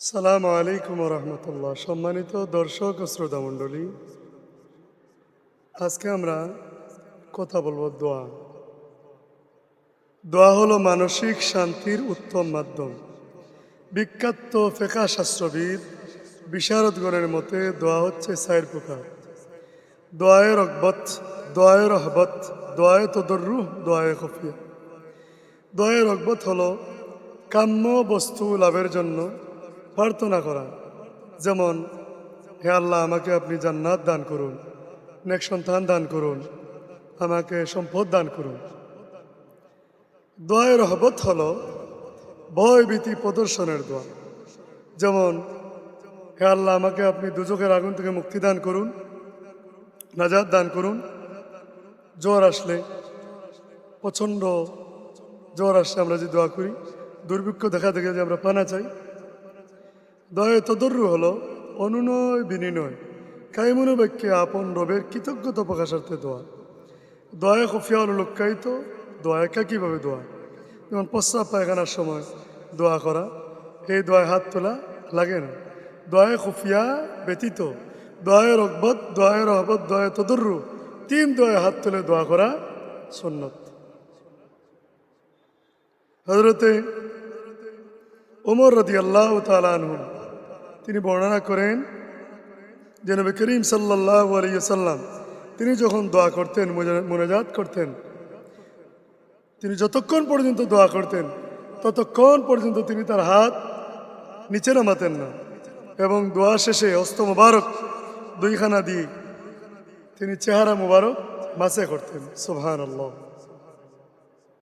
সালাম আলাইকুম রহমতুল্লাহ। সম্মানিত দর্শক শ্রোতা মণ্ডলী, আজকে আমরা কথা বলব দোয়া। দোয়া হলো মানসিক শান্তির উত্তম মাধ্যম। বিখ্যাত ফেকা শাস্ত্রবিদ বিশারদগণের মতে দোয়া হচ্ছে সাইর প্রকার। দোয়ায় রকবত দোয়ায় রহবত, দোয়ায় তদর্রুহ দোয়ায় খফিয়া। দোয়ায় রকবত হলো কাম্য বস্তু লাভের জন্য প্রার্থনা করা। যেমন, হে আল্লাহ, আমাকে আপনি জান্নাত দান করুন, নেক সন্তান দান করুন, আমাকে সম্পদ দান করুন। দোয়ায় রহবত হল ভয় ভীতি প্রদর্শনের দোয়া। যেমন, হে আল্লাহ, আমাকে আপনি দুচোখের আগুন থেকে মুক্তি দান করুন নাজাদ দান করুন। জ্বর আসলে, প্রচণ্ড জ্বর আসলে আমরা যে দোয়া করি, দুর্ভিক্ষ দেখা দেখে যে আমরা পানা চাই দয়ে তদর্রু হলো, অনুনয় বিনিময় কাইমুনো বাক্যে আপন রবের কৃতজ্ঞতা প্রকাশার্থে দোয়া। দয়া খফিয়া হলো লক্ষ্যায়িত দোয়া একাকীভাবে দোয়া? যেমন প্রস্রাব পায়খানার সময় দোয়া করা, এই দোয়ায় হাত তোলা লাগে না। দোয়ায় খুফিয়া ব্যতীত দোয়ায় রকবত দোয়ায় রহবত দোয়ায় তদর্রু তিন দোয়ায় হাত তুলে দোয়া করা সন্ন্যত হজরতে ওমর রদি আল্লাহ তালু তিনি বর্ণনা করেন যে নবী করিম সাল্লাহ আলিয়াল্লাম তিনি যখন দোয়া করতেন মোনাজাত করতেন, তিনি যতক্ষণ পর্যন্ত দোয়া করতেন, ততক্ষণ পর্যন্ত তিনি তার হাত নিচে নামাতেন না এবং দোয়া শেষে অস্ত মোবারক দুইখানা দিয়ে তিনি চেহারা মোবারক মাসে করতেন। সোহান আল্লাহ